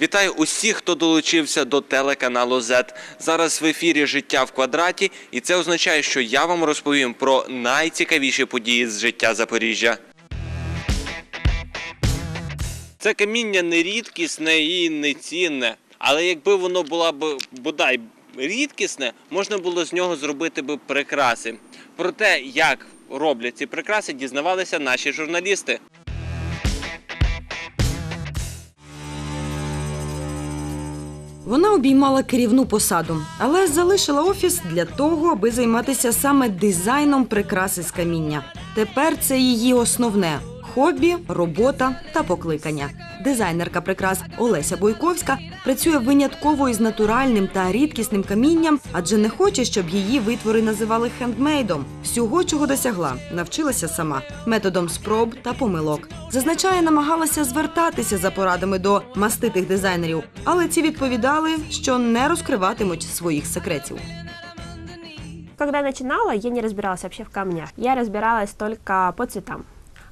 Вітаю усіх, хто долучився до телеканалу Z. Зараз в ефірі Життя в квадраті, і це означає, що я вам розповім про найцікавіші події з життя Запоріжжя. Це каміння не рідкісне і не цінне. Але якби воно було б бодай рідкісне, можна було з нього зробити би прикраси. Про те, як роблять ці прикраси, дізнавалися наші журналісти. Вона обіймала керівну посаду, але залишила офіс для того, аби займатися саме дизайном прикраси з каміння. Тепер це її основне хобі, робота та покликання. Дизайнерка прикрас Олеся Бойковська працює винятково із натуральним та рідкісним камінням, адже не хоче, щоб її витвори називали хендмейдом. Всього, чого досягла, навчилася сама методом спроб та помилок. Зазначає, намагалася звертатися за порадами до маститих дизайнерів, але ці відповідали, що не розкриватимуть своїх секретів. Когда начинала, я не разбиралась вообще в камнях. Я разбиралась только по цветам.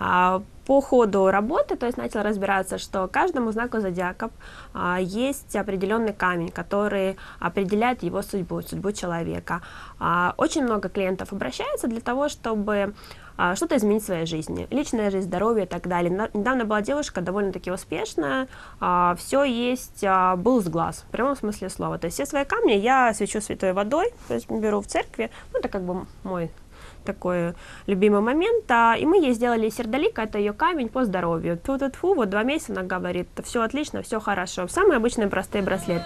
А, По ходу работы, то есть начала разбираться, что каждому знаку зодиака а, есть определенный камень, который определяет его судьбу, судьбу человека. А, Очень много клиентов обращаются для того, чтобы что-то изменить в своей жизни. Личная жизнь, здоровье и так далее. Недавно была девушка довольно-таки успешная. Все есть, был с глаз, в прямом смысле слова. То есть все свои камни я свечу святой водой, то есть беру в церкви. Ну, это как бы мой такой любимый момент. А, И мы ей сделали сердолик, это ее камень по здоровью. тьфу тьфу тьфу вот два месяца она говорит, все отлично, все хорошо. Самый обычный простой браслет.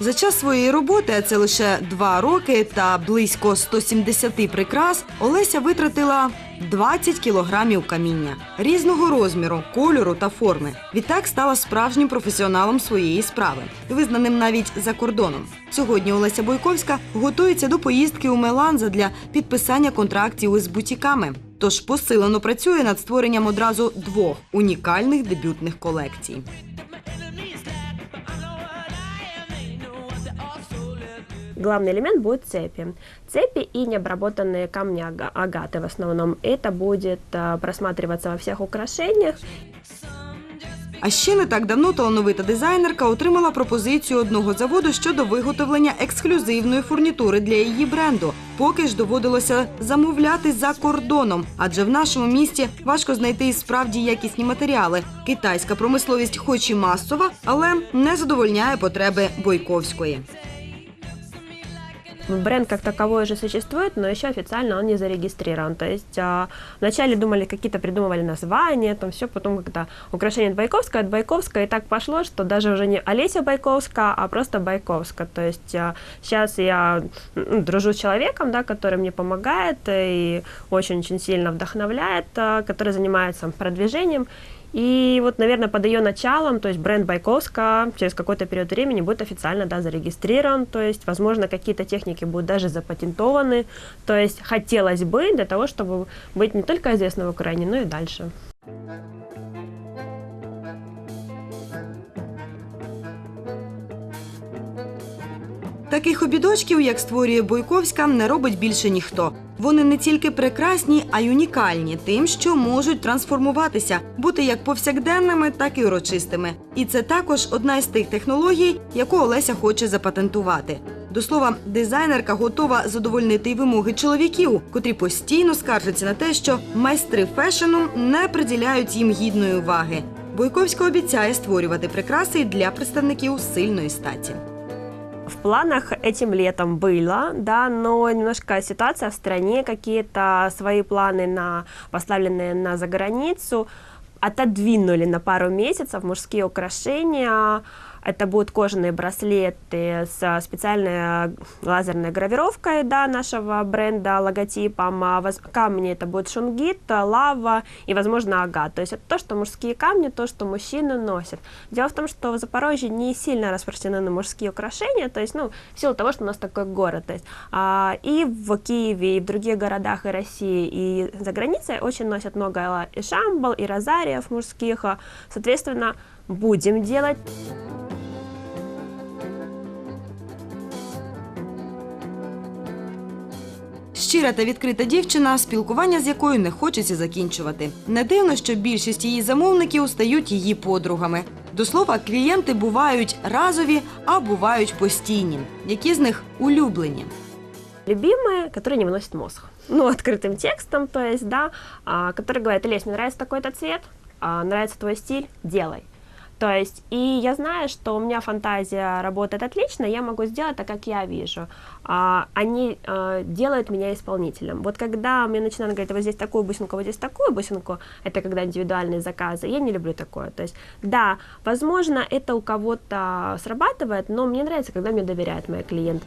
За час своєї роботи, а це лише два роки та близько 170 прикрас, Олеся витратила 20 кілограмів каміння різного розміру, кольору та форми. Відтак стала справжнім професіоналом своєї справи, визнаним навіть за кордоном. Сьогодні Олеся Бойковська готується до поїздки у Мелан для підписання контрактів із бутіками. Тож посилено працює над створенням одразу двох унікальних дебютних колекцій. Главный элемент будет цепи. Цепи и необработанные камни ага- агаты в основном. Это будет а, просматриваться во всех украшениях. А ще не так давно талановита дизайнерка отримала пропозицію одного заводу щодо виготовлення ексклюзивної фурнітури для її бренду. Поки ж доводилося замовляти за кордоном, адже в нашому місті важко знайти і справді якісні матеріали. Китайська промисловість, хоч і масова, але не задовольняє потреби Бойковської. Бренд как таковой уже существует, но еще официально он не зарегистрирован. То есть а, вначале думали, какие-то придумывали названия, там все, потом как-то украшение от Байковская, от Байковская, и так пошло, что даже уже не Олеся Байковская, а просто Байковская. То есть а, сейчас я м, дружу с человеком, да, который мне помогает и очень-очень сильно вдохновляет, а, который занимается продвижением. И вот, наверное, под ее началом, то есть бренд Байковска через какой-то период времени будет официально да, зарегистрирован, то есть, возможно, какие-то техники будут даже запатентованы. То есть хотелось бы для того, чтобы быть не только известным в Украине, но и дальше. Таких обідочків, як створює Бойковська, не робить більше ніхто. Вони не тільки прекрасні, а й унікальні, тим, що можуть трансформуватися, бути як повсякденними, так і урочистими. І це також одна із тих технологій, яку Олеся хоче запатентувати. До слова, дизайнерка готова задовольнити й вимоги чоловіків, котрі постійно скаржаться на те, що майстри фешену не приділяють їм гідної уваги. Бойковська обіцяє створювати прикраси для представників сильної статі. В планах этим летом было, да, но немножко ситуация в стране, какие-то свои планы на поставленные на заграницу отодвинули на пару месяцев мужские украшения. Это будут кожаные браслеты с специальной лазерной гравировкой да, нашего бренда, логотипом. А Камни это будет шунгит, лава и, возможно, агат. То есть это то, что мужские камни, то, что мужчины носят. Дело в том, что в Запорожье не сильно распространены мужские украшения, то есть, ну, в силу того, что у нас такой город. То есть, а, и в Киеве, и в других городах и России, и за границей очень носят много и шамбал, и розариев мужских. А, Соответственно, будем делать. Щира та відкрита дівчина, спілкування з якою не хочеться закінчувати. Не дивно, що більшість її замовників стають її подругами. До слова, клієнти бувають разові, а бувають постійні. Які з них улюблені? Любимые, которые не выносят мозг. Ну, открытым текстом, то есть, да, а, который говорит, Лесь, мне нравится такой-то цвет, а, нравится твой стиль, делай. То есть, и я знаю, что у меня фантазия работает отлично, я могу сделать так, как я вижу. А, они а, делают меня исполнителем. Вот когда мне начинают говорить, вот здесь такую бусинку, вот здесь такую бусинку, это когда индивидуальные заказы, я не люблю такое. То есть, да, возможно, это у кого-то срабатывает, но мне нравится, когда мне доверяют мои клиенты.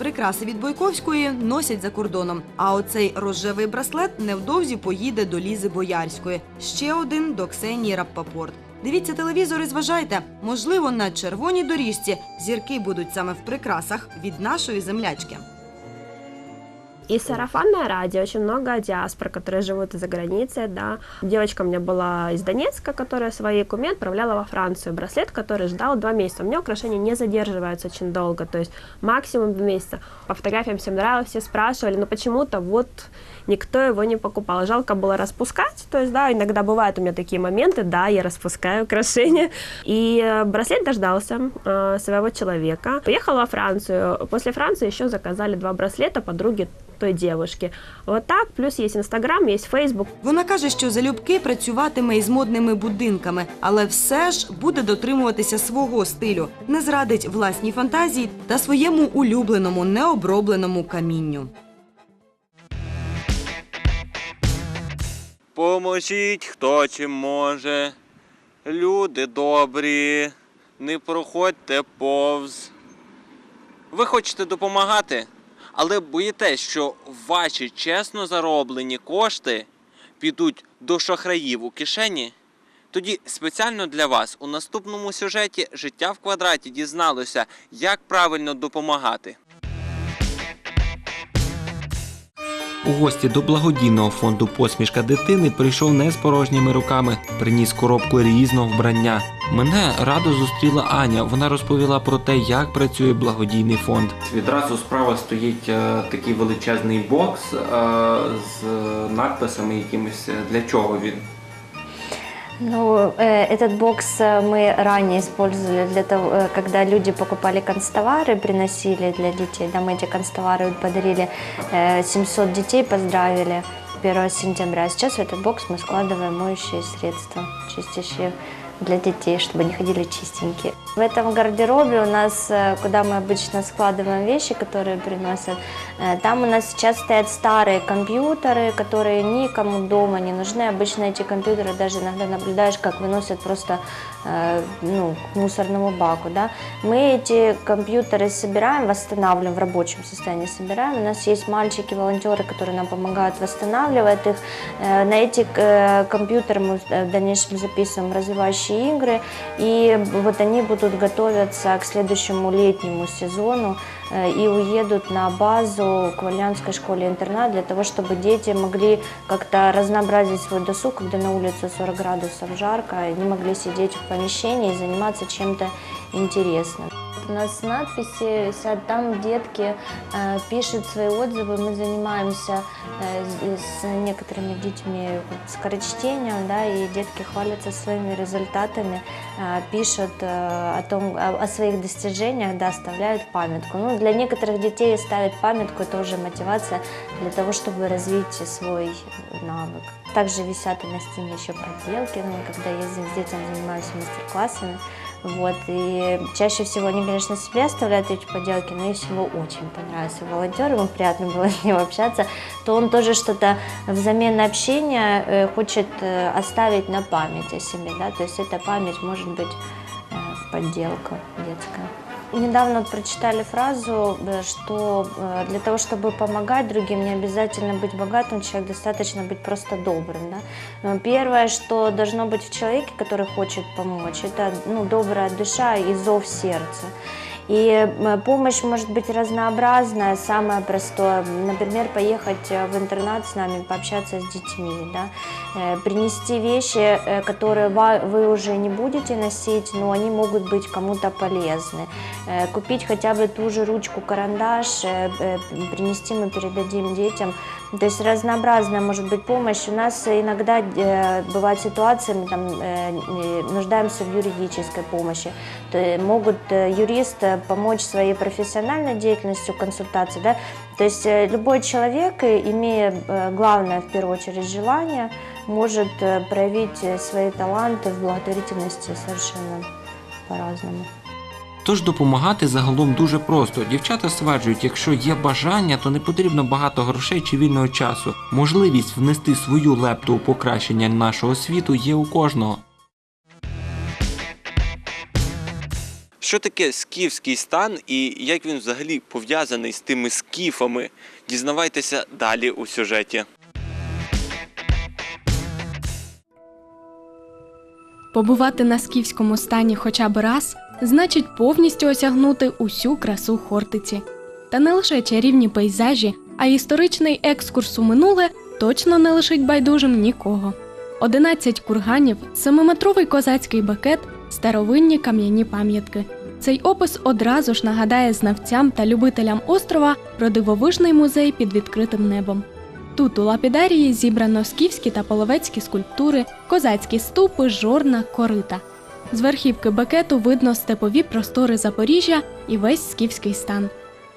Прикраси від Бойковської носять за кордоном. А оцей рожевий браслет невдовзі поїде до Лізи Боярської. Ще один до Ксенії Раппапорт. Дивіться телевізор і зважайте. Можливо, на червоній доріжці зірки будуть саме в прикрасах від нашої землячки. И сарафанное радио, очень много диаспор, которые живут за границей, да. Девочка у меня была из Донецка, которая своей куме отправляла во Францию браслет, который ждал два месяца. У меня украшения не задерживаются очень долго, то есть максимум два месяца. По фотографиям всем нравилось, все спрашивали, но почему-то вот никто его не покупал. Жалко было распускать, то есть, да, иногда бывают у меня такие моменты, да, я распускаю украшения. И э, браслет дождался э, своего человека. Поехала во Францию. После Франции еще заказали два браслета подруги той девушки. Вот так, плюс есть Инстаграм, есть Фейсбук. Вона каже, що залюбки працюватиме із модними будинками, але все ж буде дотримуватися свого стилю, не зрадить власній фантазії та своєму улюбленому необробленому камінню. Поможіть, хто чим може. Люди добрі, не проходьте повз. Ви хочете допомагати, але боїтесь, що ваші чесно зароблені кошти підуть до шахраїв у кишені. Тоді спеціально для вас у наступному сюжеті Життя в квадраті дізналося, як правильно допомагати. У гості до благодійного фонду Посмішка дитини прийшов не з порожніми руками, приніс коробку різного вбрання. Мене радо зустріла Аня. Вона розповіла про те, як працює благодійний фонд. Відразу справа стоїть е, такий величезний бокс е, з надписами якимись. Для чого він? Ну, э, этот бокс э, мы ранее использовали для того, э, когда люди покупали констовары, приносили для детей. Да, мы эти констовары подарили э, 700 детей, поздравили 1 сентября. Сейчас в этот бокс мы складываем моющие средства, чистящие для детей, чтобы они ходили чистенькие. В этом гардеробе у нас, э, куда мы обычно складываем вещи, которые приносят, э, там у нас сейчас стоят старые компьютеры, которые никому дома не нужны. Обычно эти компьютеры даже иногда наблюдаешь, как выносят просто э, ну, к мусорному баку. Да? Мы эти компьютеры собираем, восстанавливаем, в рабочем состоянии собираем. У нас есть мальчики-волонтеры, которые нам помогают восстанавливать их. На эти компьютеры мы в дальнейшем записываем развивающие игры, и вот они будут готовиться к следующему летнему сезону э, и уедут на базу к Вальянской школе-интернат для того, чтобы дети могли как-то разнообразить свой досуг, когда на улице 40 градусов жарко, они могли сидеть в помещении и заниматься чем-то интересным. У нас надписи висят там, детки э, пишут свои отзывы. Мы занимаемся э, с, некоторыми детьми скорочтением, да, и детки хвалятся своими результатами, э, пишут о том, о, своих достижениях, да, оставляют памятку. Ну, для некоторых детей ставить памятку это уже мотивация для того, чтобы развить свой навык. Также висят на стене еще проделки, ну, когда я с детьми занимаюсь мастер-классами. Вот, и чаще всего они, конечно, себе оставляют эти поделки, но если его очень понравился волонтер, ему приятно было с ним общаться, то он тоже что-то взамен общения э, хочет э, оставить на память о себе, да, то есть эта память может быть э, подделка детская. Недавно вот прочитали фразу, э, что э, для того, чтобы помогать другим, не обязательно быть богатым, человек достаточно быть просто добрым. Да? Но Первое, что должно быть в человеке, который хочет помочь, это ну, добрая душа и зов сердца. И м, помощь может быть разнообразная. Самое простое, например, поехать э, в интернат с нами, пообщаться с детьми, да? Э, принести вещи, э, которые ва- вы уже не будете носить, но они могут быть кому-то полезны. Э, Купить хотя бы ту же ручку, карандаш, э, э, принести мы передадим детям. То есть разнообразная может быть помощь. У нас иногда э, бывают ситуации, мы там э, не- нуждаемся в юридической помощи. То есть могут э, юристы помочь своей профессиональной деятельностью, консультацией. Да? То есть э, любой человек, э, имея э, главное в первую очередь желание, может э, проявить э, свои таланты в благотворительности совершенно по-разному. Тож допомагати загалом дуже просто. Дівчата стверджують, якщо є бажання, то не потрібно багато грошей чи вільного часу. Можливість внести свою лепту у покращення нашого світу є у кожного. Що таке скіфський стан і як він взагалі пов'язаний з тими скіфами? Дізнавайтеся далі у сюжеті. Побувати на скіфському стані хоча б раз значить повністю осягнути усю красу Хортиці. Та не лише чарівні пейзажі, а історичний екскурс у минуле точно не лишить байдужим нікого. 11 курганів, семиметровий козацький бакет, старовинні кам'яні пам'ятки. Цей опис одразу ж нагадає знавцям та любителям острова про дивовижний музей під відкритим небом. Тут у лапідарії зібрано скіфські та половецькі скульптури, козацькі ступи, жорна, корита. З верхівки бакету видно степові простори Запоріжжя і весь скіфський стан.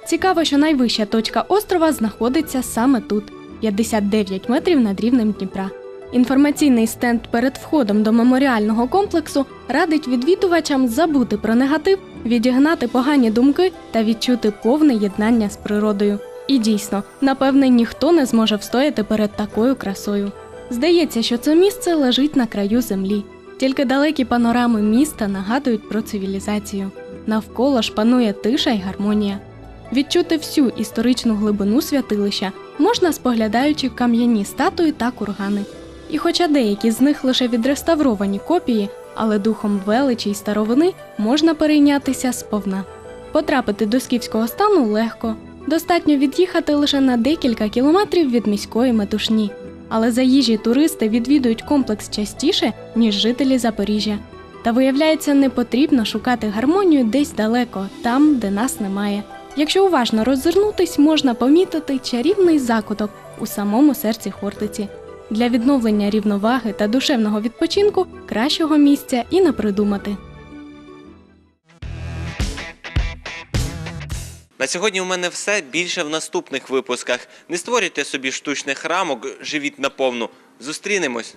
Цікаво, що найвища точка острова знаходиться саме тут 59 метрів над рівнем Дніпра. Інформаційний стенд перед входом до меморіального комплексу радить відвідувачам забути про негатив, відігнати погані думки та відчути повне єднання з природою. І дійсно, напевне, ніхто не зможе встояти перед такою красою. Здається, що це місце лежить на краю землі. Тільки далекі панорами міста нагадують про цивілізацію. Навколо ж панує тиша й гармонія. Відчути всю історичну глибину святилища можна споглядаючи кам'яні статуї та кургани. І хоча деякі з них лише відреставровані копії, але духом величі й старовини можна перейнятися сповна. Потрапити до скіфського стану легко, достатньо від'їхати лише на декілька кілометрів від міської метушні. Але заїжджі туристи відвідують комплекс частіше, ніж жителі Запоріжжя. Та виявляється, не потрібно шукати гармонію десь далеко, там, де нас немає. Якщо уважно роззирнутись, можна помітити чарівний закуток у самому серці Хортиці. Для відновлення рівноваги та душевного відпочинку кращого місця і не придумати. На сьогодні у мене все більше в наступних випусках. Не створюйте собі штучних рамок, живіть наповну. Зустрінемось.